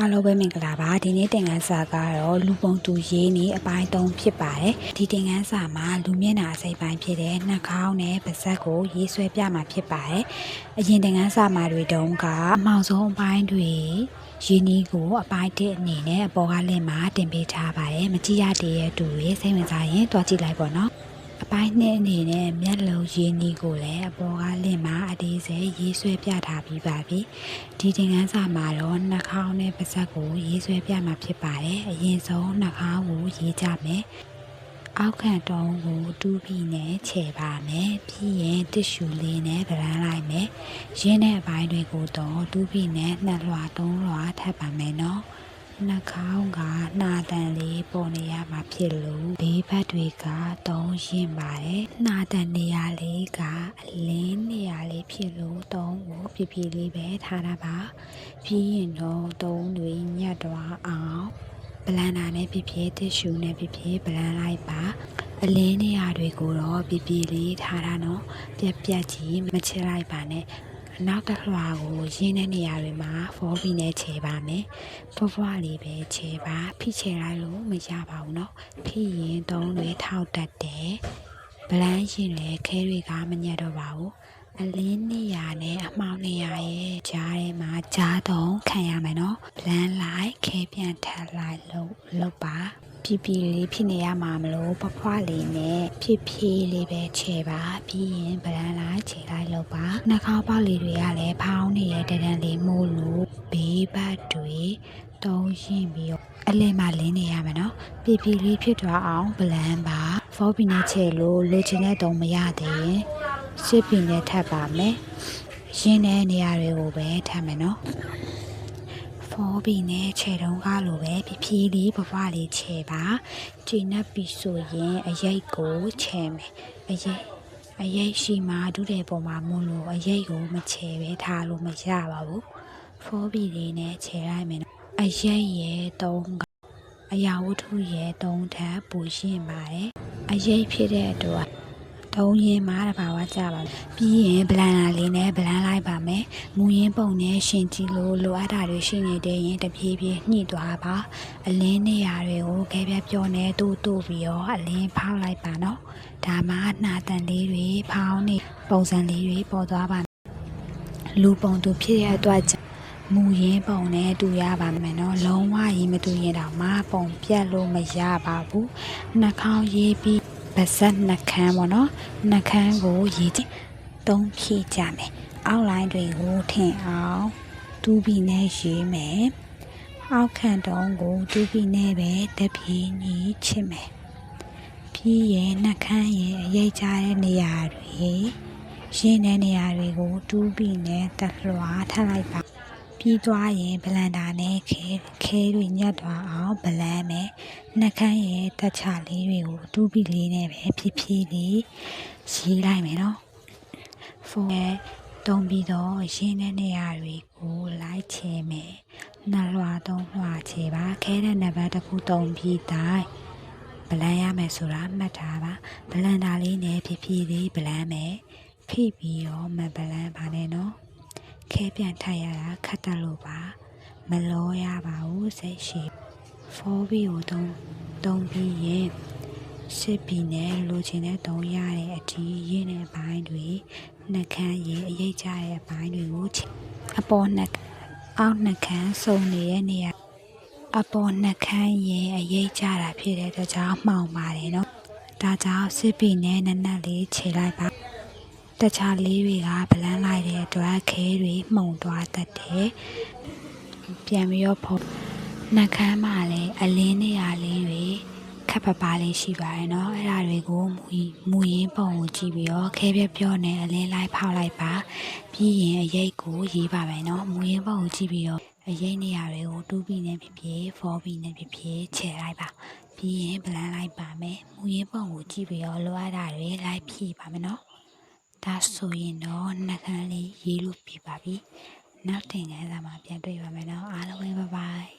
အားလုံးပဲမင်္ဂလာပါဒီနေ့သင်ခန်းစာကတော့လူပုံတူရေးနေအပိုင်း3ဖြစ်ပါတယ်ဒီသင်ခန်းစာမှာလူမျက်နှာအစိပ်ပိုင်းဖြစ်တဲ့နှာခေါင်းနဲ့ပါးစပ်ကိုရေးဆွဲပြမှာဖြစ်ပါတယ်အရင်သင်ခန်းစာမှာတွေတုန်းကအမောင်ဆုံးအပိုင်းတွေရင်းနှီးကိုအပိုင်းတစ်အနေနဲ့အပေါ်ကလင့်မှာတင်ပေးထားပါတယ်မကြည့်ရသေးတဲ့သူတွေစိတ်ဝင်စားရင်တွားကြည့်လိုက်ပါတော့ အပိုင်းနှစ်အနေနဲ့မျက်လုံးရင်းနှီးကိုလည်းအပေါ်ကလင့်မှာအသေးစိတ်ရေးဆွဲပြထားပြီးပါပြီဒီသင်ခန်းစာမှာတော့နှာခေါင်းနဲ့ပါးစပ်ကိုရေးဆွဲပြမှာဖြစ်ပါတယ်အရင်ဆုံးနှာခေါင်းကိုရေးကြမယ်အောက်ခံတုံးကိုတူးပြီးနဲ့ခြေပါမယ်ပြီးရင်တစ်ရှူလေးနဲ့ဗရမ်းလိုက်မယ်ရင်းတဲ့အပိုင်းတွေကိုတော့တူးပြီးနဲ့နှစ်လွှာသုံးလွှာထပ်ပါမယ်နော် နှာခေါင်းကနှာတန်လေးပေါ်နေရမှာဖြစ်လို့ဘေးဘက်တွေကသုံးရင်ပါတယ်နှာတန်နေရာလေးကအလင်းနေရာလေးဖြစ်လို့သုံးကိုပြပြလေးပဲထားတာပါပြီးရင်တော့သုံးတွေညတ်သွားအောင်ပလန်နာနဲ့ပြပြတစ်ရှူနဲ့ပြပြပလန်လိုက်ပါအလင်းနေရာတွေကိုတော့ပြပြလေးထားတာနော်ပြက်ပြက်ကြီးမချစ်လိုက်ပါနဲ့ အနောက်တစ်လွှာကိုရင်းတဲ့နေရာတွေမှာဖော်ပြီးနဲ့ခြေပါမယ်ဖွားဖွားလေးပဲခြေပါဖိခြေလိုက်လို့မရပါဘူးเนาะဖိရင်သုံးတွေထောက်တတ်တယ်ဗလန်းရင်လည်းခဲတွေကမညက်တော့ပါဘူး အလင်းနေရာနဲ့အမှောင်နေရာရဲ့ကြားထဲမှာကြားတုံးခံရမယ်နော်ဗလန်းလိုက်ခဲပြန်ထပ်လိုက်လို့လောက်ပါပြပြလေးဖြစ်နေရမှာမလို့ဖွားဖွားလေးနဲ့ဖြစ်ဖြည်းလေးပဲခြေပါပြီးရင်ဗလန်းလိုက်ခြေလိုက်လို့ပါနှာခေါင်းပေါက်လေးတွေကလည်းဖောင်းနေတဲ့တဒံလေးမို့လို့ဘေးဘက်တွေတုံးရင်ပြီးတော့အလင်းမှလင်းနေရမယ်နော်ပြပြလေးဖြစ်သွားအောင်ဗလန်းပါဖောပီနဲ့ခြေလို့လိုချင်တဲ့တုံးမရသေးရင် စစ်ပင်နဲ့ထပ်ပါမယ်ရင်းတဲ့နေရာတွေကိုပဲထပ်မယ်နော်ဖော်ပြီးနဲ့ခြေတုံးကားလိုပဲဖြည်းဖြည်းလေးဘဝလေးခြေပါကျင်းပ်ပြီးဆိုရင်အရိတ်ကိုခြေမယ်အရိတ်အရိတ်ရှိမှဒုတဲ့ပုံမှာမွန်းလို့အရိတ်ကိုမခြေပဲထားလို့မရပါဘူးဖော်ပြီးလေးနဲ့ခြေလိုက်မယ်နော်အရိတ်ရဲ့တုံးကအရာဝတ္ထုရဲ့တုံးထပ်ပူရှင်းပါတယ်အရိတ်ဖြစ်တဲ့အတွက် တုံးရင်မှာတဘာဝကြပါပြီးရင်ဗလန်လာလေးနဲ့ဗလန်လိုက်ပါမယ်မူရင်းပုံနဲ့ရှင်ကြည့်လို့လိုအပ်တာတွေရှိနေတဲ့ရင်တပြေးပြေးညှိသွားပါအလင်းနေရာတွေကိုခဲပြပြောနေတူတူပြီးတော့အလင်းဖောက်လိုက်ပါနော်ဒါမှနှာတန်လေးတွေဖောင်းနေပုံစံလေးတွေပေါ်သွားပါလူပုံသူဖြစ်ရတဲ့အတွက်ကြောင့်မူရင်းပုံနဲ့တူရပါမယ်နော်လုံးဝရေးမတူရင်တော့မပုံပြတ်လို့မရပါဘူးနှာခေါင်းရေးပြီး ပါဇက်နှခမ်းပေါ့နော်နှခမ်းကိုရေးကြည့်သုံးဖြည့်ကြမယ်အောက်လိုင်းတွေကိုထင်အောင်တူးပြီးနဲ့ရေးမယ်အောက်ခံတုံးကိုတူးပြီးနဲ့ပဲတပြေးညီချစ်မယ်ပြီးရင်နှခမ်းရဲ့အရေးကြတဲ့နေရာတွေရင်းတဲ့နေရာတွေကိုတူးပြီးနဲ့တက်လွှာထပ်လိုက်ပါ ပြီးသွားရင်ဗလန်တာနဲ့ခဲခဲတွေညက်သွားအောင်ဗလန်မယ်နှကန်းရဲ့တက်ချလေးတွေကိုတူးပြီးလေးနဲ့ပဲဖြည်းဖြည်းလေးရေးလိုက်မယ်နော်ဖုန်းနဲ့တုံးပြီးတော့ရင်းတဲ့နေရာတွေကိုလိုက်ချေမယ်နှစ်လွှာသုံးလွှာချေပါခဲတဲ့နံပါတ်တစ်ခုတုံးပြီးတိုင်းဗလန်ရမယ်ဆိုတာမှတ်ထားပါဗလန်တာလေးနဲ့ဖြည်းဖြည်းလေးဗလန်မယ်ဖိပြီးတော့မဗလန်ပါနဲ့နော် ခဲပြန်ထပ်ရတာခတ်တက်လို့ပါမလောရပါဘူးစိတ်ရှိဖောဘီကိုတုံးတုံးပြီးရင်စစ်ပြီးနဲ့လိုချင်တဲ့တုံးရတဲ့အထီးရင်းတဲ့အပိုင်းတွေနှကန်းရေအရိတ်ကြတဲ့အပိုင်းတွေကိုချစ်အပေါ်နှက်အောက်နှကန်းစုံနေတဲ့နေရာအပေါ်နှကန်းရေအရိတ်ကြတာဖြစ်တဲ့အတွက်ကြောင့်မှောင်ပါတယ်နော်ဒါကြောင့်စစ်ပြီးနဲ့နက်နက်လေးခြေလိုက်ပါ တခြားလေးတွေကဗလန်းလိုက်တဲ့အတွက်ခဲတွေမှုန်သွားတတ်တယ်။ပြန်ပြီးတော့ဖို့နှကမ်းမှလည်းအလင်းနေရာလေးတွေခပ်ပပလေးရှိပါတယ်နော်။အဲ့ဒါတွေကိုမူမူရင်းပုံကိုကြည့်ပြီးတော့ခဲပြပြောနေအလင်းလိုက်ဖောက်လိုက်ပါပြီးရင်အရိတ်ကိုရေးပါမယ်နော်။မူရင်းပုံကိုကြည့်ပြီးတော့အရိတ်နေရာတွေကိုတူးပြီးနေဖြစ်ဖြစ်ဖော်ပြီးနေဖြစ်ဖြစ်ခြေလိုက်ပါပြီးရင်ဗလန်းလိုက်ပါမယ်။မူရင်းပုံကိုကြည့်ပြီးတော့လိုအပ်တာတွေလိုက်ဖြည့်ပါမယ်နော်။ ဒါဆိုရင်တော့နှကန်းလေးရေးလို့ပြပါပြီနောက်တင်ခန်းစာမှာပြန်တွေ့ပါမယ်နော်အားလုံးပဲဘိုင်ဘိုင်